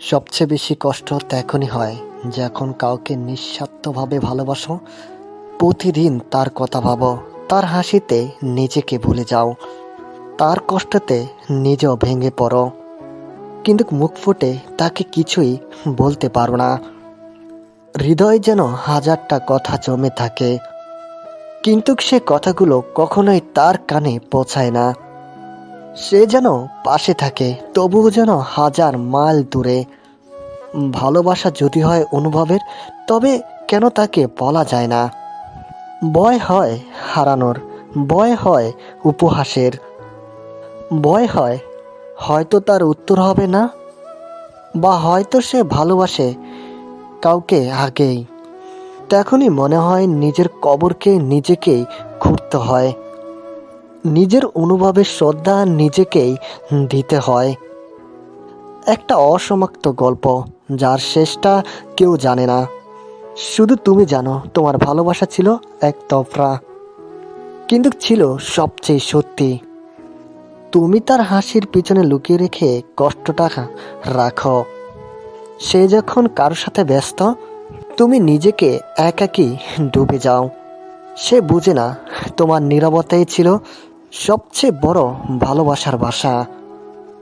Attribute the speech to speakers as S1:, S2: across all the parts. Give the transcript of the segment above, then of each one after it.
S1: সবচেয়ে বেশি কষ্ট তখনই হয় যখন কাউকে নিঃস্বার্থভাবে ভালোবাসো। প্রতিদিন তার কথা ভাবো, তার হাসিতে নিজেকে ভুলে যাও। তার কষ্টতে নিজেও ভেঙে পড়ো। কিন্তু মুখ ফুটে তাকে কিছুই বলতে পারো না। হৃদয় যেন হাজারটা কথা জমে থাকে, কিন্তু সে কথাগুলো কখনোই তার কানে পৌঁছায় না। সে যেন পাশে থাকে, তবুও যেন হাজার মাইল দূরে। ভালোবাসা যদি হয় অনুভবের, তবে কেন তাকে বলা যায় না? ভয় হয় হারানোর, ভয় হয় উপহাসের। ভয় হয়, হয়তো তার উত্তর হবে না, বা হয়তো সে ভালোবাসে কাউকে আগেই। তখনই মনে হয় নিজের কবরকে নিজেকেই খুঁড়তে হয়। নিজের অনুভবের শ্রদ্ধা নিজেকেই দিতে হয়। একটা অসমাপ্ত গল্প, যার শেষটা কেউ জানে না। শুধু তুমি জানো, তোমার ভালোবাসা ছিল এক তফরা, কিন্তু ছিল সবচেয়ে সত্যি। তুমি তার হাসির পিছনে লুকিয়ে রেখে কষ্টটা রাখো। সে যখন কারোর সাথে ব্যস্ত, তুমি নিজেকে একাকী ডুবে যাও। সে বুঝে না, তোমার নীরবতাই ছিল সবচেয়ে বড় ভালোবাসার ভাষা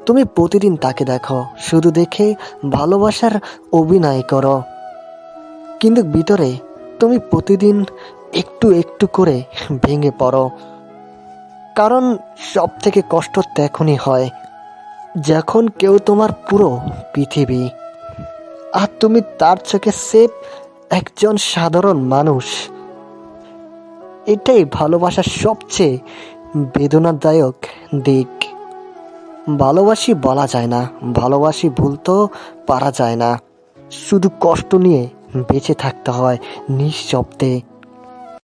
S1: তুমি প্রতিদিন তাকে দেখো, শুধু দেখে ভালোবাসার অভিনয় করো। কিন্তু ভিতরে তুমি প্রতিদিন একটু একটু করে ভেঙে পড়ো। কারণ সব থেকে কষ্ট তখনই হয়, যখন কেউ তোমার পুরো পৃথিবী। আর তুমি তার চোখে সেফ একজন সাধারণ মানুষ। এটাই ভালোবাসার সবচেয়ে বেদনাদায়ক দিক। ভালোবাসি বলা যায় না, ভালোবাসি ভুলতেও পারা যায় না। শুধু কষ্ট নিয়ে বেঁচে থাকতে হয় নিঃশব্দে।